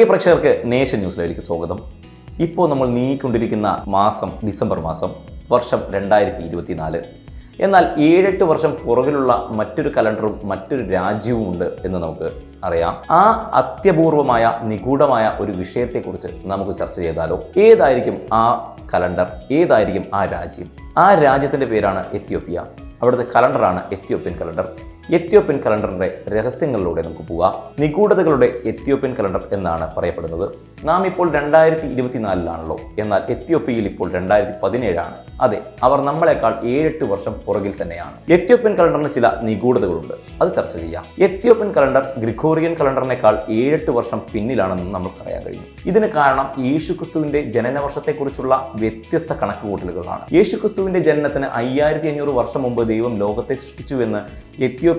പ്രിയ പ്രേക്ഷകർക്ക് നേഷൻ ന്യൂസിലേക്ക് സ്വാഗതം. ഇപ്പോൾ നമ്മൾ നീങ്ങിക്കൊണ്ടിരിക്കുന്ന മാസം ഡിസംബർ മാസം വർഷം രണ്ടായിരത്തി ഇരുപത്തിനാല് എന്നാൽ ഏഴെട്ട് വർഷം പുറകിലുള്ള മറ്റൊരു കലണ്ടറും മറ്റൊരു രാജ്യവും ഉണ്ട് എന്ന് നമുക്ക് അറിയാം. ആ അത്യപൂർവമായ നിഗൂഢമായ ഒരു വിഷയത്തെക്കുറിച്ച് നമുക്ക് ചർച്ച ചെയ്താലോ? ഏതായിരിക്കും ആ കലണ്ടർ? ഏതായിരിക്കും ആ രാജ്യം? ആ രാജ്യത്തിന്റെ പേരാണ് എത്യോപ്യ. അവിടുത്തെ കലണ്ടറാണ് എത്യോപ്യൻ കലണ്ടർ. എത്യോപ്യൻ കലണ്ടറിന്റെ രഹസ്യങ്ങളിലൂടെ നമുക്ക് പോകാം. നിഗൂഢതകളുടെ എത്യോപ്യൻ കലണ്ടർ എന്നാണ് പറയപ്പെടുന്നത്. നാം ഇപ്പോൾ രണ്ടായിരത്തി ഇരുപത്തിനാലിലാണല്ലോ എന്നാൽ എത്യോപ്യയിൽ ഇപ്പോൾ രണ്ടായിരത്തി പതിനേഴാണ് അതെ അവർ നമ്മളെക്കാൾ ഏഴെട്ട് വർഷം പുറകിൽ തന്നെയാണ്. എത്യോപ്യൻ കലണ്ടറിന് ചില നിഗൂഢതകളുണ്ട്. അത് ചർച്ച ചെയ്യാം. എത്യോപ്യൻ കലണ്ടർ ഗ്രിഗോറിയൻ കലണ്ടറിനേക്കാൾ ഏഴെട്ട് വർഷം പിന്നിലാണെന്ന് നമുക്ക് പറയാൻ കഴിയും. ഇതിന് കാരണം യേശുക്രിസ്തുവിന്റെ ജനന വർഷത്തെക്കുറിച്ചുള്ള വ്യത്യസ്ത കണക്കുകൂട്ടലുകളാണ്. യേശുക്രിസ്തുവിന്റെ ജനനത്തിന് അയ്യായിരത്തി അഞ്ഞൂറ് വർഷം മുമ്പ് ദൈവം ലോകത്തെ സൃഷ്ടിച്ചു സൃഷ്ടിച്ചുവെന്ന്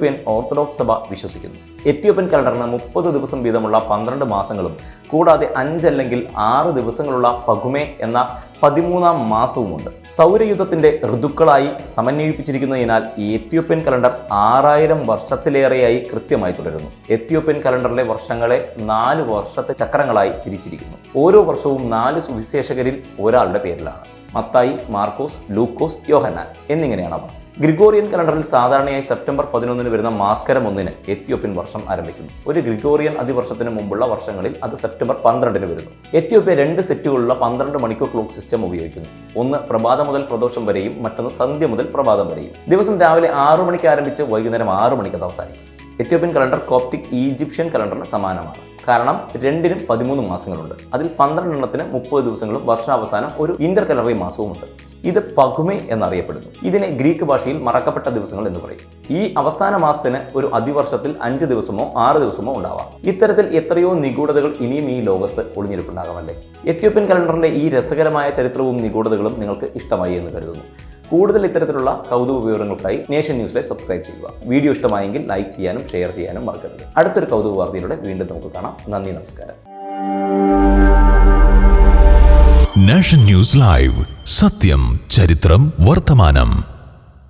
എത്യോപ്യൻ ഓർത്തഡോക്സ് സഭ വിശ്വസിക്കുന്നു. എത്യോപ്യൻ കലണ്ടറിന് മുപ്പത് ദിവസം വീതമുള്ള പന്ത്രണ്ട് മാസങ്ങളും കൂടാതെ അഞ്ചല്ലെങ്കിൽ ആറ് ദിവസങ്ങളുള്ള പകുമേ എന്ന പതിമൂന്നാം മാസവുമുണ്ട്. സൗരയുദ്ധത്തിന്റെ ഋതുക്കളായി സമന്വയിപ്പിച്ചിരിക്കുന്നതിനാൽ ഈ എത്യോപ്യൻ കലണ്ടർ ആറായിരം വർഷത്തിലേറെയായി കൃത്യമായി തുടരുന്നു. എത്യോപ്യൻ കലണ്ടറിലെ വർഷങ്ങളെ നാല് വർഷത്തെ ചക്രങ്ങളായി തിരിച്ചിരിക്കുന്നു. ഓരോ വർഷവും നാല് സുവിശേഷകരിൽ ഒരാളുടെ പേരിലാണ്. മത്തായി മാർക്കോസ് ലൂക്കോസ് യോഹന്നാൻ എന്നിങ്ങനെയാണ് അവ ഗ്രിഗോറിയൻ കലണ്ടറിൽ സാധാരണയായി സെപ്റ്റംബർ പതിനൊന്നിന് വരുന്ന മാസ്കരം ഒന്നിന് എത്യോപ്യൻ വർഷം ആരംഭിക്കുന്നു. ഒരു ഗ്രിഗോറിയൻ അതിവർഷത്തിന് മുമ്പുള്ള വർഷങ്ങളിൽ അത് സെപ്റ്റംബർ പന്ത്രണ്ടിന് വരുന്നു. എത്യോപ്യ രണ്ട് സെറ്റുകളുള്ള പന്ത്രണ്ട് മണിക്കൂർ ക്ലോക്ക് സിസ്റ്റം ഉപയോഗിക്കുന്നു. ഒന്ന് പ്രഭാതം മുതൽ പ്രദോഷം വരെയും മറ്റൊന്ന് സന്ധ്യ മുതൽ പ്രഭാതം വരെയും. ദിവസം രാവിലെ ആറു മണിക്ക് ആരംഭിച്ച് വൈകുന്നേരം ആറു മണിക്ക് അത് അവസാനിക്കും. എത്യോപ്യൻ കലണ്ടർ കോപ്റ്റിക് ഈജിപ്ഷ്യൻ കലണ്ടറിന് സമാനമാണ്. കാരണം രണ്ടിനും പതിമൂന്ന് മാസങ്ങളുണ്ട്. അതിൽ പന്ത്രണ്ടെണ്ണത്തിന് മുപ്പത് ദിവസങ്ങളും വർഷാവസാനം ഒരു ഇന്റർ കലറി മാസവുമുണ്ട്. ഇത് പകുമെ എന്നറിയപ്പെടുന്നു. ഇതിനെ ഗ്രീക്ക് ഭാഷയിൽ മറക്കപ്പെട്ട ദിവസങ്ങൾ എന്ന് പറയും. ഈ അവസാന മാസത്തിന് ഒരു അതിവർഷത്തിൽ അഞ്ച് ദിവസമോ ആറ് ദിവസമോ ഉണ്ടാവാം. ഇത്തരത്തിൽ എത്രയോ നിഗൂഢതകൾ ഇനിയും ഈ ലോകത്ത് ഒളിഞ്ഞിരിപ്പുണ്ടാകാമല്ലേ എത്യോപ്യൻ കലണ്ടറിന്റെ ഈ രസകരമായ ചരിത്രവും നിഗൂഢതകളും നിങ്ങൾക്ക് ഇഷ്ടമായി എന്ന് കരുതുന്നു. കൂടുതൽ ഇത്തരത്തിലുള്ള കൗതുക വിവരങ്ങൾക്കായി നേഷൻ ന്യൂസ് ലൈവ് സബ്സ്ക്രൈബ് ചെയ്യുക. വീഡിയോ ഇഷ്ടമായെങ്കിൽ ലൈക്ക് ചെയ്യാനും ഷെയർ ചെയ്യാനും മറക്കരുത്. അടുത്തൊരു കൗതുക വാർത്തയിലൂടെ വീണ്ടും നമുക്ക് കാണാം. നന്ദി നമസ്കാരം. Nation news live. സത്യം ചരിത്രം വർത്തമാനം.